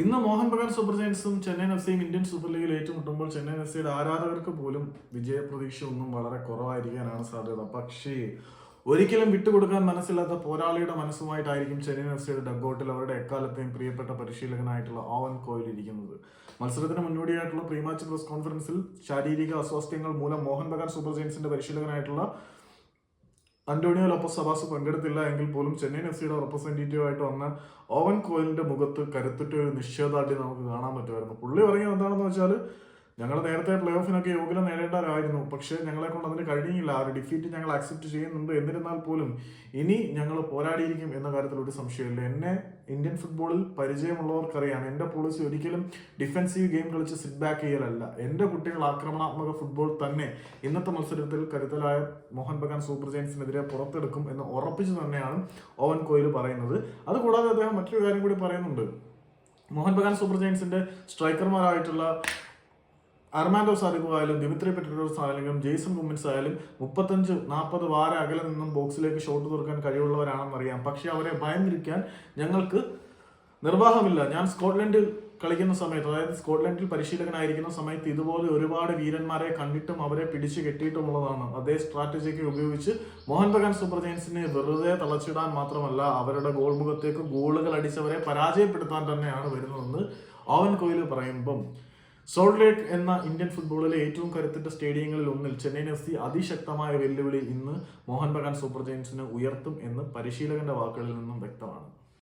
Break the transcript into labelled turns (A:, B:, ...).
A: ഇന്ന് മോഹൻ ബഗാൻ സൂപ്പർ ജയൻസും ചെന്നൈ എഫ് സിയും ഇന്ത്യൻ സൂപ്പർ ലീഗിൽ ഏറ്റുമുട്ടുമ്പോൾ ചെന്നൈ എഫ് സിയുടെ ആരാധകർക്ക് പോലും വിജയപ്രതീക്ഷ ഒന്നും വളരെ കുറവായിരിക്കാനാണ് സാധ്യത. പക്ഷേ ഒരിക്കലും വിട്ടുകൊടുക്കാൻ മനസ്സില്ലാത്ത പോരാളിയുടെ മനസ്സുമായിട്ടായിരിക്കും ചെന്നൈയിൻ എഫ് സിയുടെ ഡഗ്ഔട്ടിൽ അവരുടെ എക്കാലത്തെയും പ്രിയപ്പെട്ട പരിശീലകനായിട്ടുള്ള ഓവൻ കോയിൽ ഇരിക്കുന്നത്. മത്സരത്തിന് മുന്നോടിയായിട്ടുള്ള പ്രീമാച്ച് പ്രസ് കോൺഫറൻസിൽ ശാരീരിക അസ്വാസ്ഥ്യങ്ങൾ മൂലം മോഹൻ ബഗാൻ സൂപ്പർ ജയൻസിന്റെ പരിശീലകനായിട്ടുള്ള അന്റോണിയോ ലോപ്പസ് സബാസ് പങ്കെടുത്തില്ല എങ്കിൽ പോലും ചെന്നൈയിൻ എഫ് സിയുടെ റെപ്രസെന്റേറ്റീവ് ആയിട്ട് വന്ന ഓവൻ കോയിലിന്റെ മുഖത്ത് കരുത്തുറ്റ ഒരു നിശ്ചയദാർഢ്യം നമുക്ക് കാണാൻ പറ്റുമായിരുന്നു. പുള്ളി പറയുന്നത് എന്താണെന്ന് വെച്ചാൽ ഞങ്ങൾ നേരത്തെ പ്ലേ ഓഫിനൊക്കെ യോഗ്യത നേടേണ്ടവരായിരുന്നു. പക്ഷേ ഞങ്ങളെ കൊണ്ട് അതിന് കഴിഞ്ഞില്ല ആ ഒരു ഡിഫീറ്റ് ഞങ്ങൾ അക്സെപ്റ്റ് ചെയ്യുന്നുണ്ട്. എന്നിരുന്നാൽ പോലും ഇനി ഞങ്ങൾ പോരാടിയിരിക്കും എന്ന കാര്യത്തിൽ ഒരു സംശയമില്ല എന്നെ ഇന്ത്യൻ ഫുട്ബോളിൽ പരിചയമുള്ളവർക്കറിയാം. എന്റെ പോളിസി ഒരിക്കലും ഡിഫെൻസീവ് ഗെയിം കളിച്ച് സിറ്റ് ബാക്ക് ചെയ്യലല്ല. എന്റെ കുട്ടികൾ ആക്രമണാത്മക ഫുട്ബോൾ തന്നെ ഇന്നത്തെ മത്സരത്തിൽ കരുത്തലായ മോഹൻ ബഗാൻ സൂപ്പർ ജയൻസിനെതിരെ പുറത്തെടുക്കും എന്ന് ഉറപ്പിച്ചു തന്നെയാണ് ഓവൻ കോയിൽ പറയുന്നത്. അതുകൂടാതെ അദ്ദേഹം മറ്റൊരു കാര്യം കൂടി പറയുന്നുണ്ട്. മോഹൻ ബഗാൻ സൂപ്പർ ജയൻസിന്റെ സ്ട്രൈക്കർമാരായിട്ടുള്ള അർമാൻഡോ സാദിഖു ആയാലും ദിമിത്രി പെട്രോസ് ആയാലും ജെയ്സൺ കുമ്മിൻസ് ആയാലും മുപ്പത്തഞ്ച് നാൽപ്പത് വാര അകലെ നിന്നും ബോക്സിലേക്ക് ഷോട്ട് തുറക്കാൻ കഴിവുള്ളവരാണെന്നറിയാം പക്ഷെ അവരെ ഭയന്നിരിക്കാൻ ഞങ്ങൾക്ക് നിർവാഹമില്ല. ഞാൻ സ്കോട്ട്ലൻഡിൽ കളിക്കുന്ന സമയത്ത് അതായത് സ്കോട്ട്ലൻഡിൽ പരിശീലകനായിരിക്കുന്ന സമയത്ത് ഇതുപോലെ ഒരുപാട് വീരന്മാരെ കണ്ടിട്ടും അവരെ പിടിച്ചു കെട്ടിയിട്ടുമുള്ളതാണ്. അതേ സ്ട്രാറ്റജിക്ക് ഉപയോഗിച്ച് മോഹൻ ബഗാൻ സൂപ്പർ ജയൻസിനെ വെറുതെ തളച്ചിടാൻ മാത്രമല്ല അവരുടെ ഗോൾ മുഖത്തേക്ക് ഗോളുകൾ അടിച്ചവരെ പരാജയപ്പെടുത്താൻ തന്നെയാണ് വരുന്നതെന്ന് ഓവൻ കോയിൽ പറയുമ്പം സോൾട്ട് ലേക്ക് എന്ന ഇന്ത്യൻ ഫുട്ബോളിലെ ഏറ്റവും കരുത്തിട്ട സ്റ്റേഡിയങ്ങളിൽ ഒന്നിൽ ചെന്നൈയിൻ എഫ് സി അതിശക്തമായ വെല്ലുവിളി ഇന്ന് മോഹൻ ബഗാൻ സൂപ്പർ ജയൻസിന് ഉയർത്തും എന്ന് പരിശീലകന്റെ വാക്കുകളിൽ നിന്നും വ്യക്തമാണ്.